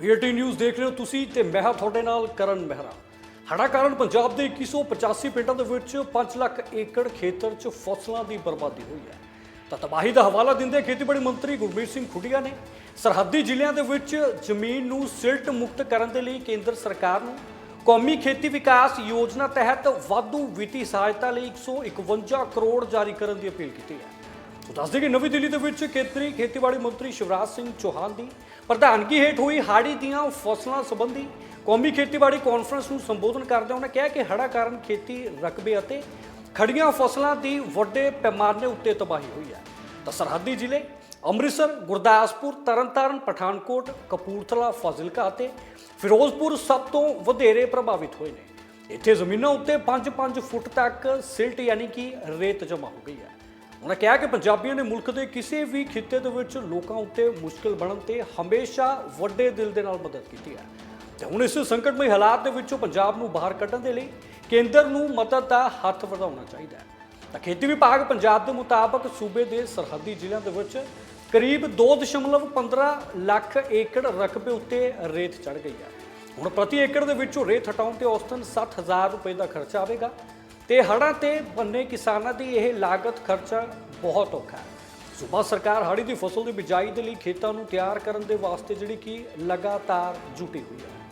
PT news ਦੇਖ ਰਹੇ ਹੋ ਤੁਸੀਂ ਤੇ ਮੈਂ ਹਾਂ ਤੁਹਾਡੇ ਨਾਲ ਕਰਨ ਮਹਿਰਾ। ਹੜ੍ਹਾਂ ਕਾਰਨ ਪੰਜਾਬ ਦੇ 2185 ਪਿੰਡਾਂ ਦੇ ਵਿੱਚ 5 ਲੱਖ ਏਕੜ ਖੇਤਰ 'ਚ ਫਸਲਾਂ ਦੀ ਬਰਬਾਦੀ ਹੋਈ ਹੈ। ਤਾਂ ਤਬਾਹੀ ਦਾ ਹਵਾਲਾ ਦਿੰਦੇ ਖੇਤੀਬਾੜੀ ਮੰਤਰੀ ਗੁਰਮੀਤ ਸਿੰਘ ਖੁੱਡੀਆ ਨੇ, ਸਰਹੱਦੀ ਜ਼ਿਲ੍ਹਿਆਂ ਦੇ ਵਿੱਚ ਜ਼ਮੀਨ ਨੂੰ ਸਿਲਟ ਮੁਕਤ ਕਰਨ ਦੇ ਲਈ ਕੇਂਦਰ ਸਰਕਾਰ ਨੂੰ ਕੌਮੀ ਖੇਤੀ ਵਿਕਾਸ ਯੋਜਨਾ ਤਹਿਤ ਵਾਧੂ ਵਿੱਤੀ ਸਹਾਇਤਾ ਲਈ 151 ਕਰੋੜ ਜਾਰੀ ਕਰਨ ਦੀ ਅਪੀਲ ਕੀਤੀ ਹੈ। ਸੋ ਦੱਸਦੇ ਕਿ ਨਵੀਂ ਦਿੱਲੀ ਦੇ ਵਿੱਚ ਕੇਂਦਰੀ ਖੇਤੀਬਾੜੀ ਮੰਤਰੀ ਸ਼ਿਵਰਾਜ ਸਿੰਘ ਚੌਹਾਨ ਦੀ ਪ੍ਰਧਾਨਗੀ ਹੇਠ ਹੋਈ ਹਾੜੀ ਦੀਆਂ ਫਸਲਾਂ ਸੰਬੰਧੀ ਕੌਮੀ ਖੇਤੀਬਾੜੀ ਕਾਨਫਰੰਸ ਨੂੰ ਸੰਬੋਧਨ ਕਰਦਿਆਂ ਉਹਨਾਂ ਕਿਹਾ ਕਿ ਹੜ੍ਹਾਂ ਕਾਰਨ ਖੇਤੀ ਰਕਬੇ ਅਤੇ ਖੜੀਆਂ ਫਸਲਾਂ ਦੀ ਵੱਡੇ ਪੈਮਾਨੇ ਉੱਤੇ ਤਬਾਹੀ ਹੋਈ ਹੈ। ਤਾਂ ਸਰਹੱਦੀ ਜ਼ਿਲ੍ਹੇ ਅੰਮ੍ਰਿਤਸਰ, ਗੁਰਦਾਸਪੁਰ, ਤਰਨਤਾਰਨ, ਪਠਾਨਕੋਟ, ਕਪੂਰਥਲਾ, ਫਾਜ਼ਿਲਕਾ ਅਤੇ ਫਿਰੋਜ਼ਪੁਰ ਸਭ ਤੋਂ ਵਧੇਰੇ ਪ੍ਰਭਾਵਿਤ ਹੋਏ ਨੇ। ਇੱਥੇ ਜ਼ਮੀਨਾਂ ਉੱਤੇ 5-5 ਫੁੱਟ ਤੱਕ ਸਿਲਟ ਯਾਨੀ ਕਿ ਰੇਤ ਜਮ੍ਹਾਂ ਹੋ ਗਈ ਹੈ। ਉਹਨਾਂ ਕਿਹਾ ਕਿ ਪੰਜਾਬੀਆਂ ਨੇ ਮੁਲਕ ਦੇ ਕਿਸੇ ਵੀ ਖਿੱਤੇ ਦੇ ਵਿੱਚ ਲੋਕਾਂ ਉੱਤੇ ਮੁਸ਼ਕਲ ਬਣਨ ਤੇ ਹਮੇਸ਼ਾ ਵੱਡੇ ਦਿਲ ਦੇ ਨਾਲ ਮਦਦ ਕੀਤੀ ਹੈ। ਤੇ ਹੁਣ ਇਸ ਸੰਕਟਮਈ ਹਾਲਾਤ ਦੇ ਵਿੱਚੋਂ ਪੰਜਾਬ ਨੂੰ ਬਾਹਰ ਕੱਢਣ ਦੇ ਲਈ ਕੇਂਦਰ ਨੂੰ ਮਦਦ ਦਾ ਹੱਥ ਵਧਾਉਣਾ ਚਾਹੀਦਾ ਹੈ। ਤਾਂ ਖੇਤੀ ਵਿਭਾਗ ਪੰਜਾਬ ਦੇ ਮੁਤਾਬਕ ਸੂਬੇ ਦੇ ਸਰਹੱਦੀ ਜ਼ਿਲ੍ਹਿਆਂ ਦੇ ਵਿੱਚ ਕਰੀਬ 2.15 ਲੱਖ ਏਕੜ ਰਕਬੇ ਉੱਤੇ ਰੇਤ ਚੜ ਗਈ ਹੈ। ਹੁਣ ਪ੍ਰਤੀ ਏਕੜ ਦੇ ਵਿੱਚੋਂ ਰੇਤ ਹਟਾਉਣ ਤੇ ਔਸਤਨ 7000 ਰੁਪਏ ਦਾ ਖਰਚਾ ਆਵੇਗਾ। ਤੇ ਹੜ੍ਹਾਂ ਤੇ ਬੰਨੇ ਕਿਸਾਨਾਂ ਦੀ ਇਹ ਲਾਗਤ ਖਰਚਾ ਬਹੁਤ ਔਖਾ ਹੈ। ਸੂਬਾ ਸਰਕਾਰ ਹਾੜੀ ਦੀ ਫਸਲ ਦੀ ਬਿਜਾਈ ਦੇ ਲਈ ਖੇਤਾਂ ਨੂੰ ਤਿਆਰ ਕਰਨ ਦੇ ਵਾਸਤੇ ਜਿਹੜੀ ਕਿ ਲਗਾਤਾਰ ਜੁਟੀ ਹੋਈ ਹੈ।